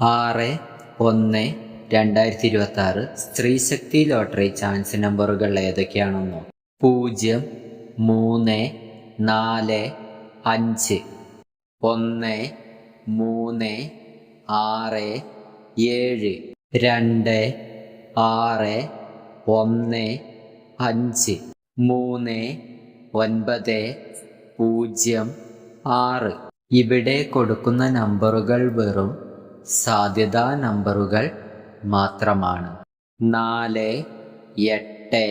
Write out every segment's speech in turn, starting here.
ആറ് ഒന്ന് രണ്ടായിരത്തി ഇരുപത്തി ആറ് സ്ത്രീശക്തി ലോട്ടറി ചാൻസ് നമ്പറുകൾ ഏതൊക്കെയാണെന്നോ? പൂജ്യം മൂന്ന് നാല് അഞ്ച്. ഒന്ന് മൂന്ന് ആറ് ഏഴ്. രണ്ട് ആറ് ഒന്ന് അഞ്ച്. മൂന്ന് ഒൻപത് പൂജ്യം ആറ്. ഇവിടെ കൊടുക്കുന്ന നമ്പറുകൾ വെറും സാധ്യതാ നമ്പറുകൾ മാത്രമാണ്. നാല് എട്ട്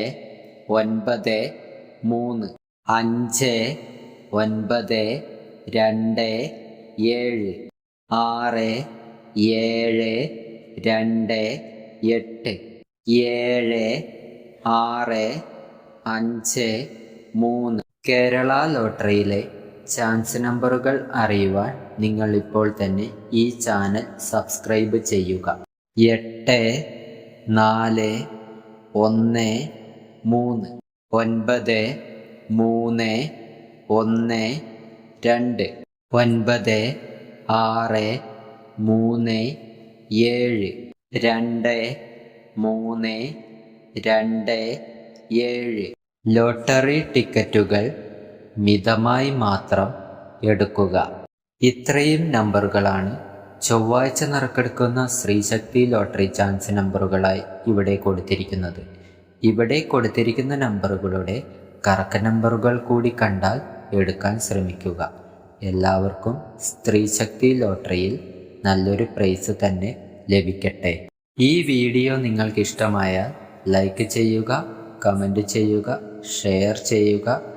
ഒൻപത് മൂന്ന് അഞ്ച് ഒൻപത് രണ്ട് ഏഴ് ആറ് ഏഴ് രണ്ട് എട്ട് ഏഴ് ആറ് അഞ്ച് മൂന്ന്. കേരള ലോട്ടറിയിലെ ചാൻസ് നമ്പറുകൾ അറിയുവാൻ നിങ്ങൾ ഇപ്പോൾ തന്നെ ഈ ചാനൽ സബ്സ്ക്രൈബ് ചെയ്യുക. എട്ട് നാല് ഒന്ന് മൂന്ന് ഒൻപത് മൂന്ന് ഒന്ന് രണ്ട് ഒൻപത് ആറ് മൂന്ന് ഏഴ് രണ്ട് മൂന്ന് രണ്ട് ഏഴ്. ലോട്ടറി ടിക്കറ്റുകൾ മിതമായി മാത്രം എടുക്കുക. ഇത്രയും നമ്പറുകളാണ് ചൊവ്വാഴ്ച നറുക്കെടുക്കുന്ന ശ്രീശക്തി ലോട്ടറി ചാൻസ് നമ്പറുകളായി ഇവിടെ കൊടുത്തിരിക്കുന്നത്. ഇവിടെ കൊടുത്തിരിക്കുന്ന നമ്പറുകളുടെ കറക്ക നമ്പറുകൾ കൂടി കണ്ടാൽ എടുക്കാൻ ശ്രമിക്കുക. എല്ലാവർക്കും സ്ത്രീശക്തി ലോട്ടറിയിൽ നല്ലൊരു പ്രൈസ് തന്നെ ലഭിക്കട്ടെ. ഈ വീഡിയോ നിങ്ങൾക്ക് ഇഷ്ടമായാൽ ലൈക്ക് ചെയ്യുക കമന്റ് ചെയ്യുക ഷെയർ ചെയ്യുക